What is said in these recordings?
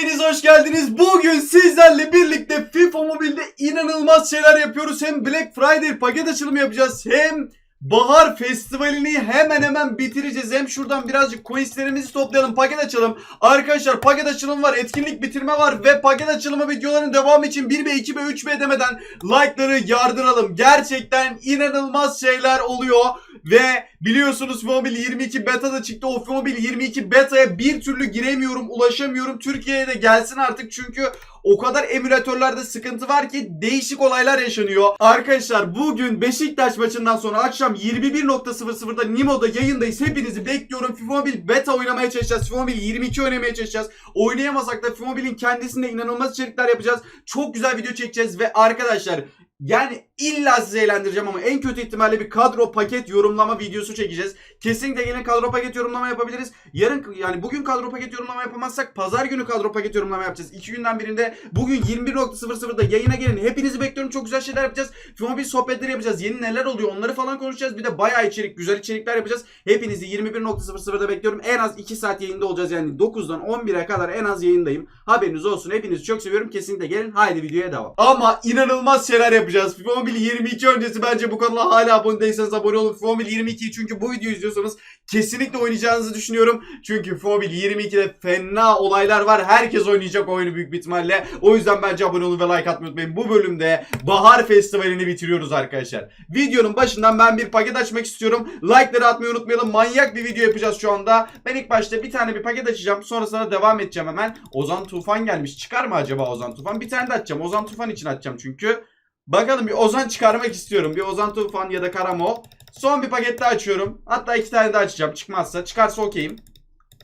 Hepiniz hoş geldiniz. Bugün sizlerle birlikte FIFA Mobile'de inanılmaz şeyler yapıyoruz. Hem Black Friday paket açılımı yapacağız hem Bahar Festivali'ni hemen hemen bitireceğiz. Hem şuradan birazcık coinslerimizi toplayalım, paket açalım. Arkadaşlar paket açılımı var, etkinlik bitirme var ve paket açılımı videoların devamı için 1B, 2B, 3B demeden like'ları yardıralım. Gerçekten inanılmaz şeyler oluyor. Ve biliyorsunuz Mobil 22 beta'da çıktı. O Mobil 22 beta'ya bir türlü giremiyorum, ulaşamıyorum. Türkiye'ye de gelsin artık çünkü o kadar emülatörlerde sıkıntı var ki değişik olaylar yaşanıyor. Arkadaşlar bugün Beşiktaş maçından sonra akşam 21.00'da Nimo'da yayındayız. Hepinizi bekliyorum. FIFA Mobil beta oynamaya çalışacağız. FIFA Mobil 22 oynamaya çalışacağız. Oynayamasak da FIFA Mobil'in kendisinde inanılmaz içerikler yapacağız. Çok güzel video çekeceğiz ve arkadaşlar yani illa sizi eğlendireceğim ama en kötü ihtimalle bir kadro paket yorumlama videosu çekeceğiz. Kesinlikle gelin kadro paket yorumlama yapabiliriz. Yarın yani bugün kadro paket yorumlama yapamazsak pazar günü kadro paket yorumlama yapacağız. İki günden birinde bugün 21.00'da yayına gelin. Hepinizi bekliyorum. Çok güzel şeyler yapacağız. Filmobil sohbetleri yapacağız. Yeni neler oluyor onları falan konuşacağız. Bir de bayağı içerik, güzel içerikler yapacağız. Hepinizi 21.00'da bekliyorum. En az 2 saat yayında olacağız. Yani 9'dan 11'e kadar en az yayındayım. Haberiniz olsun. Hepinizi çok seviyorum. Kesinlikle gelin. Haydi videoya devam. Ama inanılmaz şeyler yapacağız. FIFA Mobile 22 öncesi bence bu kanala hala abone değilseniz abone olun. Mobile 22'yi çünkü bu videoyu izliyorsanız kesinlikle oynayacağınızı düşünüyorum. Çünkü Mobile 22'de fena olaylar var. Herkes oynayacak oyunu büyük bir ihtimalle. O yüzden bence abone olun ve like atmayı unutmayın. Bu bölümde Bahar Festivali'ni bitiriyoruz arkadaşlar. Videonun başından ben bir paket açmak istiyorum. Like'ları atmayı unutmayalım. Manyak bir video yapacağız şu anda. Ben ilk başta bir tane bir paket açacağım. Sonrasında devam edeceğim hemen. Ozan Tufan gelmiş. Çıkar mı acaba Ozan Tufan? Bir tane de açacağım. Ozan Tufan için açacağım çünkü. Bakalım bir Ozan çıkarmak istiyorum. Bir Ozan Tufan ya da Karamo. Son bir paket daha açıyorum. Hatta iki tane daha açacağım. Çıkmazsa. Çıkarsa okeyim.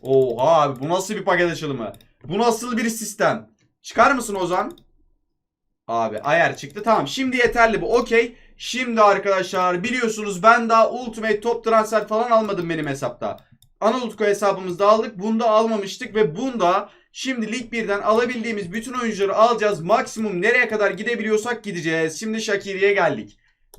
Oha abi bu nasıl bir paket açılımı? Bu nasıl bir sistem? Çıkar mısın Ozan? Abi ayar çıktı. Tamam şimdi yeterli bu. Okey. Şimdi arkadaşlar biliyorsunuz ben daha Ultimate Top Transfer falan almadım benim hesapta. Anadolu hesabımızda aldık. Bunda almamıştık ve bunda şimdi Lig 1'den alabildiğimiz bütün oyuncuları alacağız. Maksimum nereye kadar gidebiliyorsak gideceğiz. Şimdi Shakiri'ye geldik.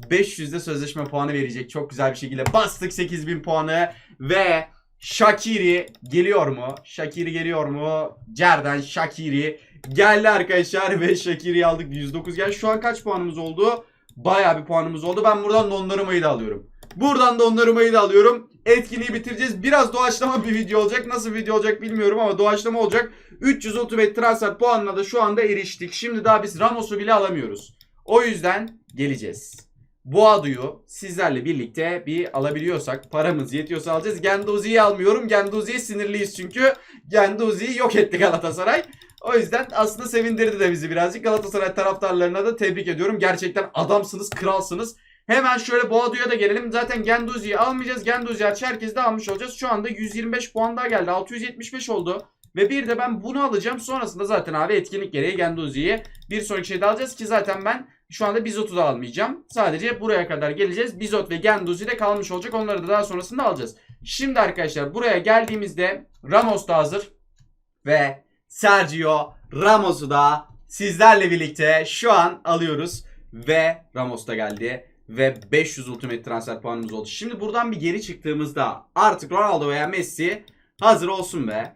500'de sözleşme puanı verecek. Çok güzel bir şekilde bastık 8000 puanı ve Shakiri geliyor mu? Shakiri geliyor mu? Cerden Shakiri geldi arkadaşlar ve Shakiri'yi aldık 109 gel. Şu an kaç puanımız oldu? Bayağı bir puanımız oldu. Ben buradan Donnaruma'yı da alıyorum. Buradan Donnaruma'yı da alıyorum. Etkinliği bitireceğiz. Biraz doğaçlama bir video olacak. Nasıl video olacak bilmiyorum ama doğaçlama olacak. 300 Ultimate transfer puanına da şu anda eriştik. Şimdi daha biz Ramos'u bile alamıyoruz. O yüzden geleceğiz. Bu aduyu sizlerle birlikte bir alabiliyorsak paramız yetiyorsa alacağız. Genduzi'yi almıyorum. Genduzi'ye sinirliyiz çünkü. Genduzi'yi yok etti Galatasaray. O yüzden aslında sevindirdi de bizi birazcık. Galatasaray taraftarlarına da tebrik ediyorum. Gerçekten adamsınız, kralsınız. Hemen şöyle Boğadu'ya da gelelim. Zaten Genduzi'yi almayacağız. Genduzi hariç herkes de almış olacağız. Şu anda 125 puan daha geldi. 675 oldu. Ve bir de ben bunu alacağım. Sonrasında zaten abi etkinlik gereği Genduzi'yi bir sonraki şeyde alacağız ki zaten ben şu anda Bizot'u da almayacağım. Sadece buraya kadar geleceğiz. Bizot ve Genduzi de kalmış olacak. Onları da daha sonrasında alacağız. Şimdi arkadaşlar buraya geldiğimizde Ramos da hazır. Ve Sergio Ramos'u da sizlerle birlikte şu an alıyoruz. Ve Ramos da geldi. Ve 500 ultimate transfer puanımız oldu. Şimdi buradan bir geri çıktığımızda artık Ronaldo veya Messi hazır olsun be.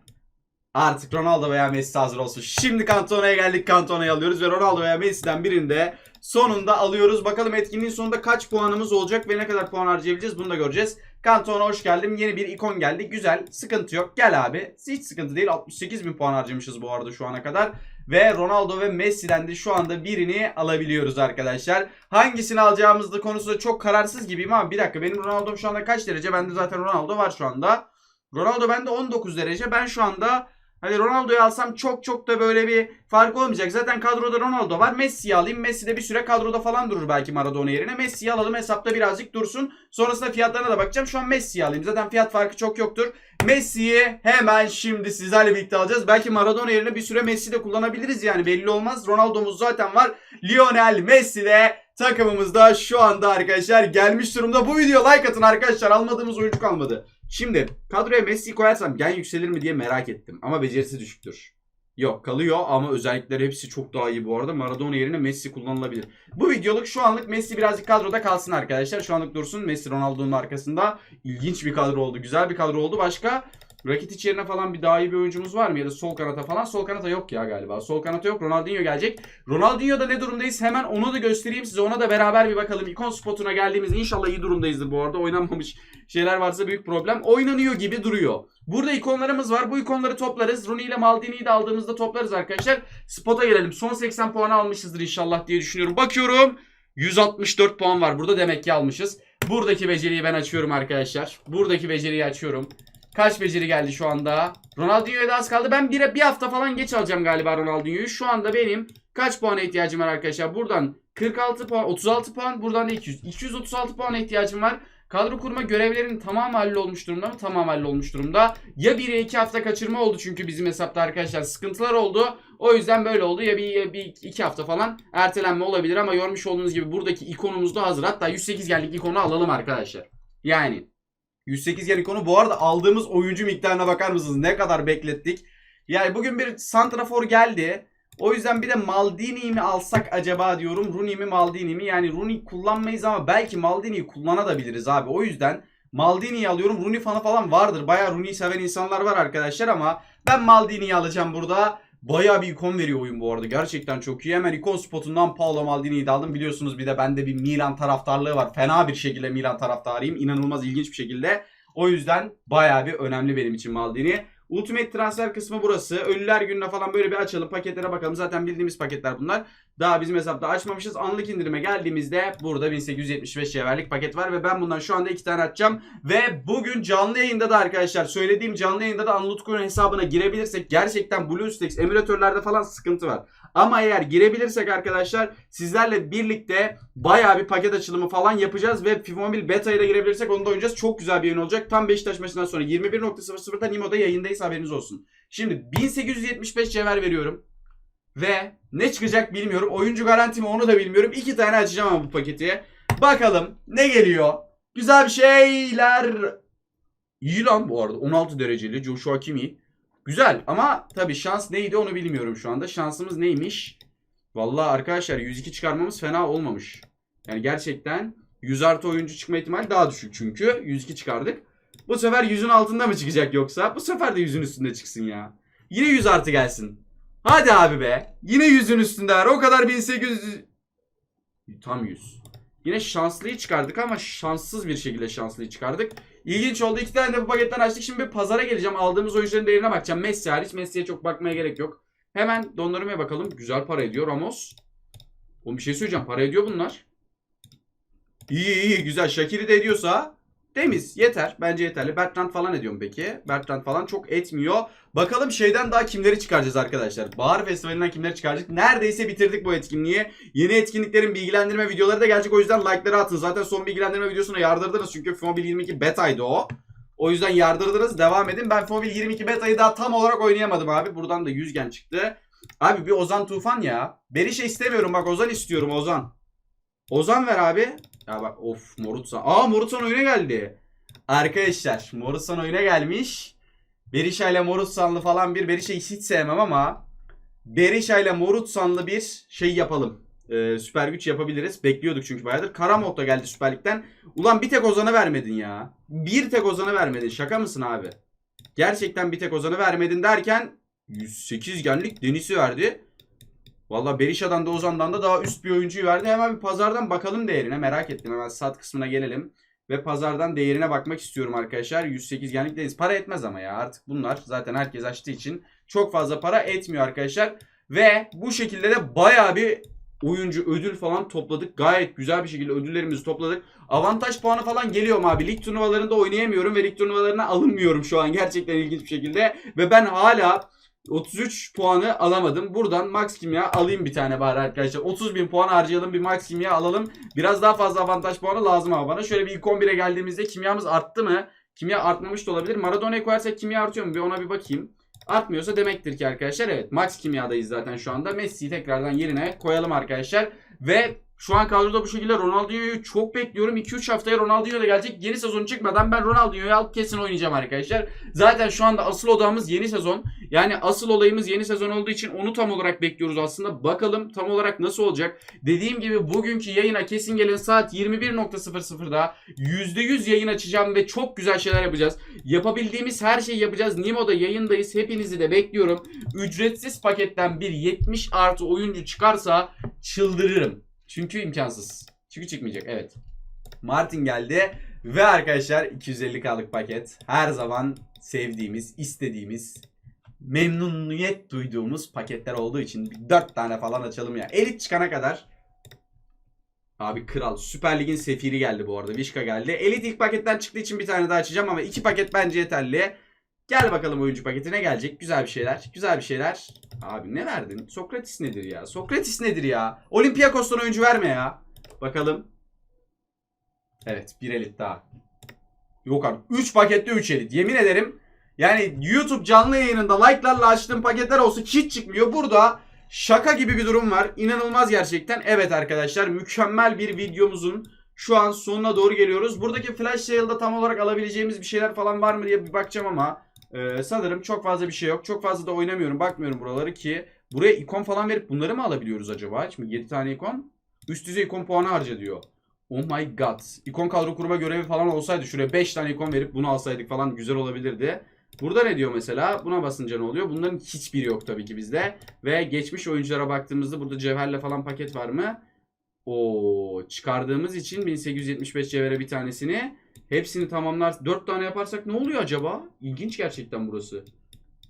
Artık Ronaldo veya Messi hazır olsun. Şimdi Cantona'ya geldik. Cantona'yı alıyoruz ve Ronaldo veya Messi'den birinde sonunda alıyoruz. Bakalım etkinliğin sonunda kaç puanımız olacak ve ne kadar puan harcayabileceğiz bunu da göreceğiz. Cantona hoş geldin. Yeni bir ikon geldi. Güzel. Sıkıntı yok. Gel abi. Hiç sıkıntı değil. 68 bin puan harcamışız bu arada şu ana kadar. Ve Ronaldo ve Messi'den de şu anda birini alabiliyoruz arkadaşlar. Hangisini alacağımız da konusunda çok kararsız gibiyim ama bir dakika benim Ronaldo'm şu anda kaç derece? Bende zaten Ronaldo var şu anda. Ronaldo bende 19 derece. Ben şu anda Hani Ronaldo'yu alsam çok çok da böyle bir fark olmayacak. Zaten kadroda Ronaldo var. Messi'yi alayım. Messi de bir süre kadroda falan durur belki Maradona yerine. Messi'yi alalım hesapta birazcık dursun. Sonrasında fiyatlarına da bakacağım. Şu an Messi'yi alayım. Zaten fiyat farkı çok yoktur. Messi'yi hemen şimdi sizlerle birlikte alacağız. Belki Maradona yerine bir süre Messi de kullanabiliriz yani belli olmaz. Ronaldo'muz zaten var. Lionel Messi de takımımızda şu anda arkadaşlar gelmiş durumda. Bu video like atın arkadaşlar. Almadığımız oyuncu kalmadı. Şimdi kadroya Messi'yi koyarsam gen yükselir mi diye merak ettim. Ama becerisi düşüktür. Yok kalıyor ama özellikleri hepsi çok daha iyi bu arada. Maradona yerine Messi kullanılabilir. Bu videoluk şu anlık Messi birazcık kadroda kalsın arkadaşlar. Şu anlık dursun Messi Ronaldo'nun arkasında. İlginç bir kadro oldu. Güzel bir kadro oldu. Başka Rakitic yerine falan bir daha iyi bir oyuncumuz var mı? Ya da sol kanata falan. Sol kanata yok ya galiba. Sol kanata yok. Ronaldinho gelecek. Ronaldinho'da ne durumdayız? Hemen onu da göstereyim size. Ona da beraber bir bakalım. İkon spotuna geldiğimizde inşallah iyi durumdayızdır bu arada. Oynanmamış şeyler varsa büyük problem. Oynanıyor gibi duruyor. Burada ikonlarımız var. Bu ikonları toplarız. Rooney ile Maldini'yi de aldığımızda toplarız arkadaşlar. Spot'a gelelim. Son 80 puanı almışızdır inşallah diye düşünüyorum. Bakıyorum. 164 puan var burada demek ki almışız. Buradaki beceriyi ben açıyorum arkadaşlar. Buradaki beceriyi açıyorum. Kaç beceri geldi şu anda? Ronaldinho'ya da az kaldı. Ben bir, bir hafta falan geç alacağım galiba Ronaldinho'yu. Şu anda benim kaç puana ihtiyacım var arkadaşlar? Buradan 46 puan, 36 puan. Buradan da 200. 236 puana ihtiyacım var. Kadro kurma görevlerinin tamamı hallolmuş durumda mı? Tamam hallolmuş durumda. Ya 1'e 2 hafta kaçırma oldu çünkü bizim hesapta arkadaşlar sıkıntılar oldu. O yüzden böyle oldu. Ya bir, ya bir iki hafta falan ertelenme olabilir ama görmüş olduğunuz gibi buradaki ikonumuz da hazır. Hatta 108 geldik ikonu alalım arkadaşlar. Yani 108 yen ikonu. Bu arada aldığımız oyuncu miktarına bakar mısınız? Ne kadar beklettik. Yani bugün bir Santrafor geldi. O yüzden bir de Maldini'yi mi alsak acaba diyorum. Rooney mi Maldini mi? Yani Rooney kullanmayız ama belki Maldini'yi kullanabiliriz abi. O yüzden Maldini'yi alıyorum. Rooney fanı falan vardır. Bayağı Rooney'i seven insanlar var arkadaşlar ama ben Maldini'yi alacağım burada. Bayağı bir ikon veriyor oyun bu arada. Gerçekten çok iyi. Hemen ikon spotundan Paolo Maldini'yi de aldım. Biliyorsunuz bir de bende bir Milan taraftarlığı var. Fena bir şekilde Milan taraftarıyım. İnanılmaz ilginç bir şekilde. O yüzden bayağı bir önemli benim için Maldini. Ultimate transfer kısmı burası. Ölüler gününe falan böyle bir açalım. Paketlere bakalım. Zaten bildiğimiz paketler bunlar. Daha bizim hesapta açmamışız. Anlık indirime geldiğimizde burada 1875 cevherlik paket var ve ben bundan şu anda iki tane açacağım. Ve bugün canlı yayında da arkadaşlar söylediğim canlı yayında da Anıl Utku'nun hesabına girebilirsek gerçekten BlueStacks emülatörlerde falan sıkıntı var. Ama eğer girebilirsek arkadaşlar sizlerle birlikte bayağı bir paket açılımı falan yapacağız ve FIFA Mobile Beta'ya da girebilirsek onu da oynayacağız. Çok güzel bir oyun olacak. Tam Beşiktaş maçından sonra 21.00'da Nimo'da yayındayız haberiniz olsun. Şimdi 1875 cevher veriyorum. Ve ne çıkacak bilmiyorum. Oyuncu garanti mi onu da bilmiyorum. İki tane açacağım ama bu paketi. Bakalım ne geliyor. Güzel bir şeyler. İyi lan bu arada. 16 dereceli Joshua Kimi. Güzel ama tabii şans neydi onu bilmiyorum şu anda. Şansımız neymiş? Vallahi arkadaşlar 102 çıkarmamız fena olmamış. Yani gerçekten 100 artı oyuncu çıkma ihtimali daha düşük çünkü. 102 çıkardık. Bu sefer 100'ün altında mı çıkacak yoksa? Bu sefer de 100'ün üstünde çıksın ya. Yine 100 artı gelsin. Hadi abi be. Yine 100'ün üstünde var. O kadar 1800... Tam 100. Yine şanslıyı çıkardık ama şanssız bir şekilde şanslıyı çıkardık. İlginç oldu. İki tane de bu paketten açtık. Şimdi bir pazara geleceğim. Aldığımız oyuncuların değerine bakacağım. Messi hariç. Messi'ye çok bakmaya gerek yok. Hemen dondurmaya bakalım. Güzel para ediyor Ramos. Oğlum bir şey söyleyeceğim. Para ediyor bunlar. İyi iyi güzel. Shakiri de ediyorsa temiz. Yeter. Bence yeterli. Bertrand falan ediyorum peki. Bertrand falan çok etmiyor. Bakalım şeyden daha kimleri çıkaracağız arkadaşlar. Bahar Festivali'nden kimleri çıkaracak. Neredeyse bitirdik bu etkinliği. Yeni etkinliklerin bilgilendirme videoları da gelecek. O yüzden like'ları atın. Zaten son bilgilendirme videosuna yardırdınız. Çünkü Fomobil 22 beta'ydı o. O yüzden yardırdınız. Devam edin. Ben Fomobil 22 beta'yı daha tam olarak oynayamadım abi. Buradan da 100 gen çıktı. Abi bir Ozan Tufan ya. Berisha istemiyorum bak Ozan istiyorum Ozan. Ozan ver abi. Ya bak of Morutsan. Aa Morutsan oyuna geldi. Arkadaşlar Morutsan oyuna gelmiş. Berisha ile Morutsanlı falan bir Berisha'yı hiç sevmem ama Berisha ile Morutsanlı bir şey yapalım. Ee, süper güç yapabiliriz. Bekliyorduk çünkü bayağıdır. Karamot da geldi Süper Lig'den. Ulan bir tek Ozan'ı vermedin ya. Bir tek Ozan'ı vermedin. Şaka mısın abi? Gerçekten bir tek Ozan'ı vermedin derken 108 genlik Deniz'i verdi. Valla Berisha'dan da Ozan'dan da daha üst bir oyuncuyu verdi. Hemen bir pazardan bakalım değerine. Merak ettim. Hemen sat kısmına gelelim. Ve pazardan değerine bakmak istiyorum arkadaşlar. 108 genlik deniz. Para etmez ama ya. Artık bunlar zaten herkes açtığı için çok fazla para etmiyor arkadaşlar. Ve bu şekilde de baya bir oyuncu ödül falan topladık. Gayet güzel bir şekilde ödüllerimizi topladık. Avantaj puanı falan geliyor abi? Lig turnuvalarında oynayamıyorum ve lig turnuvalarına alınmıyorum şu an. Gerçekten ilginç bir şekilde. Ve ben hala 33 puanı alamadım. Buradan Max Kimya alayım bir tane bari arkadaşlar. 30 bin puan harcayalım bir Max Kimya alalım. Biraz daha fazla avantaj puanı lazım ama bana. Şöyle bir ilk 11'e geldiğimizde kimyamız arttı mı? Kimya artmamış da olabilir. Maradona'yı koyarsak kimya artıyor mu? Bir ona bir bakayım. Artmıyorsa demektir ki arkadaşlar evet Max kimyadayız zaten şu anda. Messi'yi tekrardan yerine koyalım arkadaşlar. Ve Şu an kadroda bu şekilde Ronaldinho'yu çok bekliyorum. 2-3 haftaya Ronaldinho da gelecek. Yeni sezon çıkmadan ben Ronaldinho'yu alıp kesin oynayacağım arkadaşlar. Zaten şu anda asıl odamız yeni sezon. Yani asıl olayımız yeni sezon olduğu için onu tam olarak bekliyoruz aslında. Bakalım tam olarak nasıl olacak. Dediğim gibi bugünkü yayına kesin gelin saat 21.00'da %100 yayın açacağım ve çok güzel şeyler yapacağız. Yapabildiğimiz her şeyi yapacağız. Nimo'da yayındayız. Hepinizi de bekliyorum. Ücretsiz paketten bir 70 artı oyuncu çıkarsa çıldırırım. Çünkü imkansız. Çünkü çıkmayacak evet. Martin geldi ve arkadaşlar 250k'lık paket her zaman sevdiğimiz, istediğimiz, memnuniyet duyduğumuz paketler olduğu için 4 tane falan açalım ya. Elit çıkana kadar Abi kral. Süper Lig'in sefiri geldi bu arada. Vişka geldi. Elit ilk paketten çıktığı için bir tane daha açacağım ama iki paket bence yeterli. Gel bakalım oyuncu paketine gelecek. Güzel bir şeyler. Güzel bir şeyler. Abi ne verdin? Sokratis nedir ya? Sokratis nedir ya? Olympiakos'tan oyuncu verme ya. Bakalım. Evet bir elit daha. Yok abi 3 pakette 3 elit. Yemin ederim yani YouTube canlı yayınında like'larla açtığım paketler olsa hiç çıkmıyor. Burada şaka gibi bir durum var. İnanılmaz gerçekten. Evet arkadaşlar mükemmel bir videomuzun şu an sonuna doğru geliyoruz. Buradaki flash sale'da tam olarak alabileceğimiz bir şeyler falan var mı diye bir bakacağım ama e, sanırım çok fazla bir şey yok. Çok fazla da oynamıyorum. Bakmıyorum buraları ki buraya ikon falan verip bunları mı alabiliyoruz acaba? Şimdi 7 tane ikon. Üst düzey ikon puanı harca diyor. Oh my god. İkon kadro kurma görevi falan olsaydı şuraya 5 tane ikon verip bunu alsaydık falan güzel olabilirdi. Burada ne diyor mesela? Buna basınca ne oluyor? Bunların hiçbiri yok tabii ki bizde. Ve geçmiş oyunculara baktığımızda burada cevherle falan paket var mı? O çıkardığımız için 1875 cevhere bir tanesini hepsini tamamlar 4 tane yaparsak ne oluyor acaba? İlginç gerçekten burası.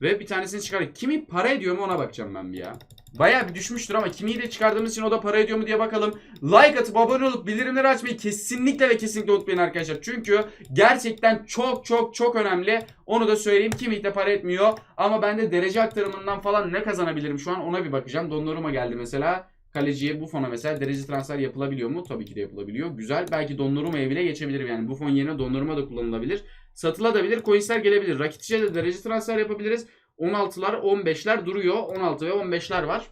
Ve bir tanesini çıkardık. Kimi para ediyor mu ona bakacağım ben bir ya. Bayağı bir düşmüştür ama kimiyi de çıkardığımız için o da para ediyor mu diye bakalım. Like atıp abone olup bildirimleri açmayı kesinlikle ve kesinlikle unutmayın arkadaşlar. Çünkü gerçekten çok çok çok önemli. Onu da söyleyeyim. Kimi de para etmiyor. Ama ben de derece aktarımından falan ne kazanabilirim şu an ona bir bakacağım. Donnarumma geldi mesela. Kaleciye Buffon'a mesela derece transfer yapılabiliyor mu? Tabii ki de yapılabiliyor. Güzel. Belki Donnarumma'ya bile geçebilirim. Yani Buffon yerine Donnarumma da kullanılabilir. Satılabilir. Coinsler gelebilir. Rakitic'e de derece transfer yapabiliriz. 16'lar 15'ler duruyor. 16 ve 15'ler var.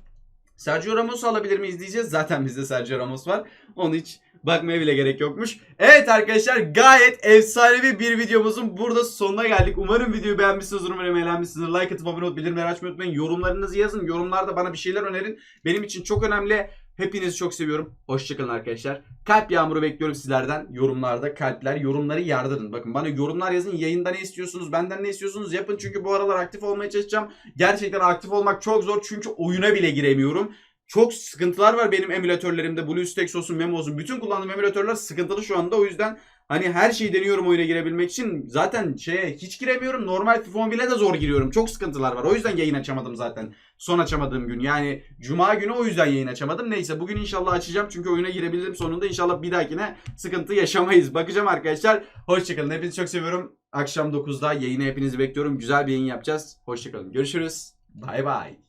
Sergio Ramos'u alabilir miyiz diyeceğiz. Zaten bizde Sergio Ramos var. Onu hiç bakmaya bile gerek yokmuş. Evet arkadaşlar gayet efsanevi bir videomuzun burada sonuna geldik. Umarım videoyu beğenmişsinizdir. Umarım eğlenmişsinizdir. Like atıp abone olup bildirimleri açmayı unutmayın. Yorumlarınızı yazın. Yorumlarda bana bir şeyler önerin. Benim için çok önemli. Hepinizi çok seviyorum. Hoşçakalın arkadaşlar. Kalp yağmuru bekliyorum sizlerden. Yorumlarda kalpler, yorumları yardırın. Bakın bana yorumlar yazın. Yayında ne istiyorsunuz? Benden ne istiyorsunuz? Yapın çünkü bu aralar aktif olmaya çalışacağım. Gerçekten aktif olmak çok zor çünkü oyuna bile giremiyorum. Çok sıkıntılar var benim emülatörlerimde. BlueStacks olsun, Memo olsun. Bütün kullandığım emülatörler sıkıntılı şu anda. O yüzden hani her şeyi deniyorum oyuna girebilmek için. Zaten şeye hiç giremiyorum. Normal FIFA Mobile'e de zor giriyorum. Çok sıkıntılar var. O yüzden yayın açamadım zaten. Son açamadığım gün. Yani cuma günü o yüzden yayın açamadım. Neyse bugün inşallah açacağım. Çünkü oyuna girebilirim sonunda. İnşallah bir dahakine sıkıntı yaşamayız. Bakacağım arkadaşlar. Hoşçakalın. Hepinizi çok seviyorum. Akşam 9'da yayını hepinizi bekliyorum. Güzel bir yayın yapacağız. Hoşçakalın. Görüşürüz. Bay bay.